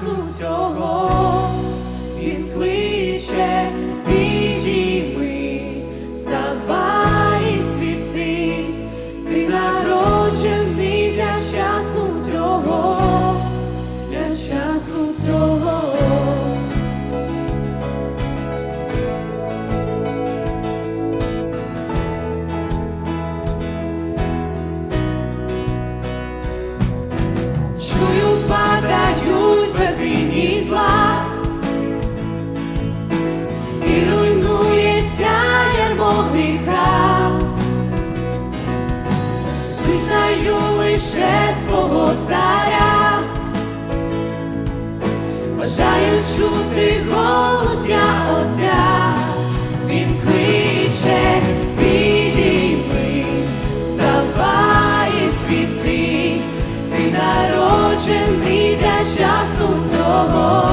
часу цього. лише свого царя, бажаю чути голос я отця, він кличе, підіймись, вставай світись, ти народжений для часу цього.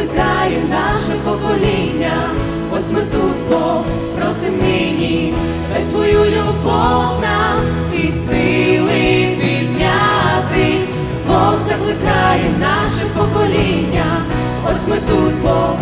Закликає наше покоління, ось ми тут, Бог, просим нині, дай свою любов нам і сили піднятись. Бог закликає наше покоління, ось ми тут, Бог,